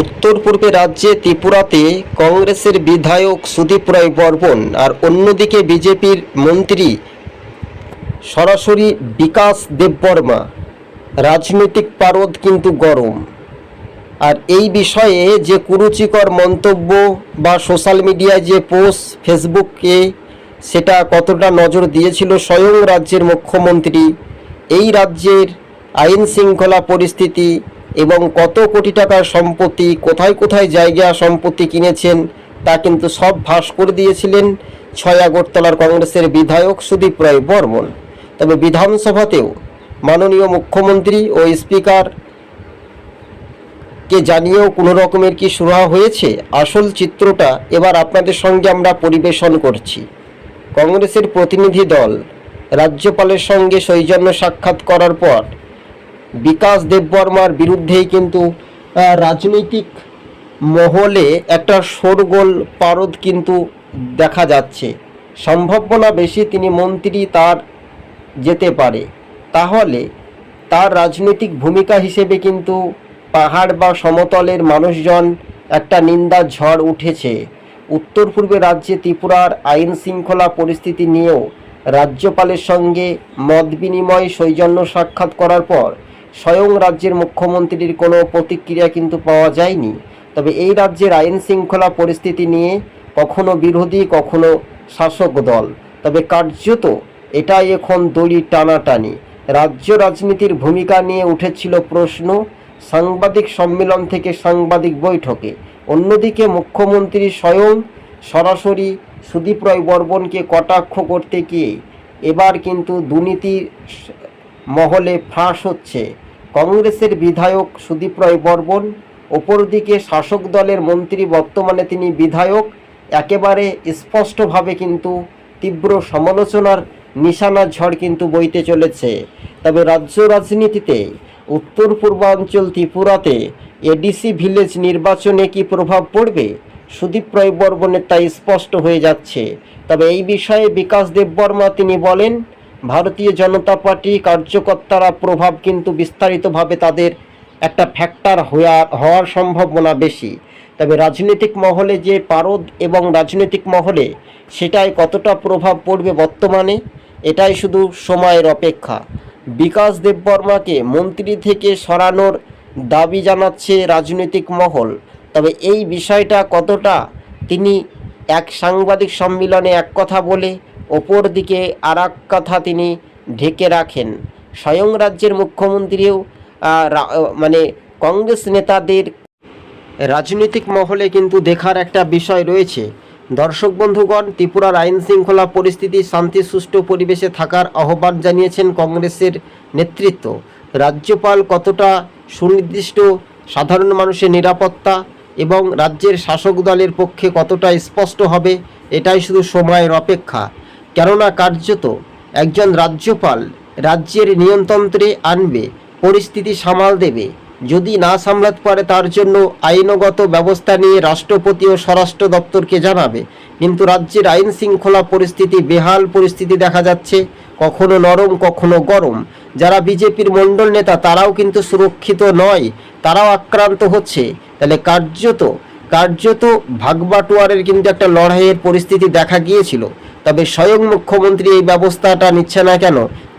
উত্তর পূর্বে রাজ্যে ত্রিপুরাতে কংগ্রেসের বিধায়ক সুদীপ রায় বর্মন আর অন্যদিকে বিজেপির মন্ত্রী সরাসরি বিকাশ দেববর্মা রাজনৈতিক পারদ কিন্তু গরম। আর এই বিষয়ে যে কুরুচিকর মন্তব্য বা সোশ্যাল মিডিয়ায় যে পোস্ট ফেসবুকে, সেটা কতটা নজর দিয়েছিল স্বয়ং রাজ্যের মুখ্যমন্ত্রী, এই রাজ্যের আইন শৃঙ্খলা পরিস্থিতি এবং কত কোটি টাকার সম্পত্তি, কোথায় কোথায় জায়গা সম্পত্তি কিনেছেন, তা কিন্তু সব ভাস করে দিয়েছিলেন ছয় আগরতলার কংগ্রেসের বিধায়ক সুদীপ রায় বর্মন। তবে বিধানসভাতেও মাননীয় মুখ্যমন্ত্রী ও স্পিকার কে জানিয়েও কোনো রকমের কি সুরাহা হয়েছে? আসল চিত্রটা এবার আপনাদের সঙ্গে আমরা পরিবেশন করছি। কংগ্রেসের প্রতিনিধি দল রাজ্যপালের সঙ্গে সৌজন্য সাক্ষাৎ করার পর বিকাশ দেববর্মার বিরুদ্ধেই কিন্তু রাজনৈতিক মহলে একটা শোরগোল পারদ কিন্তু দেখা যাচ্ছে। সম্ভাবনা বেশি তিনি মন্ত্রী তার যেতে পারে। তাহলে তার রাজনৈতিক ভূমিকা হিসেবে কিন্তু পাহাড় বা সমতলের মানুষজন একটা নিন্দা ঝড় উঠেছে। উত্তর পূর্বে রাজ্যে ত্রিপুরার আইন শৃঙ্খলা পরিস্থিতি নিয়েও রাজ্যপালের সঙ্গে মত বিনিময় সৌজন্য সাক্ষাৎ করার পর স্বয়ং রাজ্যের মুখ্যমন্ত্রীর কোনো প্রতিক্রিয়া কিন্তু পাওয়া যায়নি। তবে এই রাজ্যের আইন শৃঙ্খলা পরিস্থিতি নিয়ে কখনো বিরোধী, কখনো শাসক দল। তবে কার্যত এটাই এখন দড়ি টানাটানি। রাজ্য রাজনীতির ভূমিকা নিয়ে উঠেছিল প্রশ্ন। সাংবাদিক সম্মেলন থেকে সাংবাদিক বৈঠকে। অন্যদিকে মুখ্যমন্ত্রী স্বয়ং সরাসরি সুদীপ রায় বর্মনকে কটাক্ষ করতে গিয়ে এবার কিন্তু দুর্নীতির মহলে ফাঁস হচ্ছে। কংগ্রেসের বিধায়ক সুদীপ রায় বর্মন, অপরদিকে শাসক দলের মন্ত্রী বর্তমানে তিনি বিধায়ক। একেবারে স্পষ্টভাবে কিন্তু তীব্র সমালোচনার নিশানার ঝড় কিন্তু বইতে চলেছে। তবে রাজ্য রাজনীতিতে উত্তর পূর্বাঞ্চল ত্রিপুরাতে এডিসি ভিলেজ নির্বাচনে কি প্রভাব পড়বে? সুদীপ রায় বর্মনের তা স্পষ্ট হয়ে যাচ্ছে। তবে এই বিষয়ে বিকাশ দেববর্মা তিনি বলেন ভারতীয় জনতা পার্টি কার্যকর্তারা প্রভাব কিন্তু বিস্তারিতভাবে তাদের একটা ফ্যাক্টর হওয়া হওয়ার সম্ভাবনা বেশি। তবে রাজনৈতিক মহলে যে পারদ এবং রাজনৈতিক মহলে সেটাই কতটা প্রভাব পড়বে বর্তমানে, এটাই শুধু সময়ের অপেক্ষা। বিকাশ দেববর্মাকে মন্ত্রী থেকে সরানোর দাবি জানাচ্ছে রাজনৈতিক মহল। তবে এই বিষয়টা কতটা, তিনি এক সাংবাদিক সম্মেলনে এক কথা বলে অপর দিকে আর কথা তিনি ঢেকে রাখেন। স্বয়ং রাজ্যের মুখ্যমন্ত্রীও মানে কংগ্রেস নেতাদের রাজনৈতিক মহলে কিন্তু দেখার একটা বিষয় রয়েছে। দর্শক বন্ধুগণ ত্রিপুরার আইন শৃঙ্খলা পরিস্থিতি, শান্তি, সুষ্ঠু পরিবেশে থাকার আহ্বান জানিয়েছেন কংগ্রেসের নেতৃত্ব। রাজ্যপাল কতটা সুনির্দিষ্ট, সাধারণ মানুষের নিরাপত্তা এবং রাজ্যের শাসক দলের পক্ষে কতটা স্পষ্ট হবে, এটাই শুধু সময়ের অপেক্ষা। কেননা কার্যত একজন রাজ্যপাল রাজ্যের নিয়ন্ত্রণে আনবে, পরিস্থিতি সামাল দেবে। যদি না সামলাতে পারে, তার জন্য আইনগত ব্যবস্থা নিয়ে রাষ্ট্রপতি ও স্বরাষ্ট্র দপ্তরকে জানাবে। কিন্তু রাজ্যের আইন শৃঙ্খলা পরিস্থিতি, বেহাল পরিস্থিতি দেখা যাচ্ছে। কখনো নরম, কখনো গরম। যারা বিজেপির মণ্ডল নেতা, তারাও কিন্তু সুরক্ষিত নয়, তারাও আক্রান্ত হচ্ছে। তাহলে কার্যত কার্যত ভাগবাটোয়ারের কিন্তু একটা লড়াইয়ের পরিস্থিতি দেখা গিয়েছিল। তবে স্বয়ং মুখ্যমন্ত্রী এই ব্যবস্থাটা নিচ্ছে না কেন?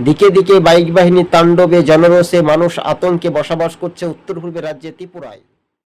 দিকে দিকে বাইক বাহিনীর তাণ্ডবে জনরোষে মানুষ আতঙ্কে বসবাস করছে উত্তর পূর্বে রাজ্যে ত্রিপুরায়।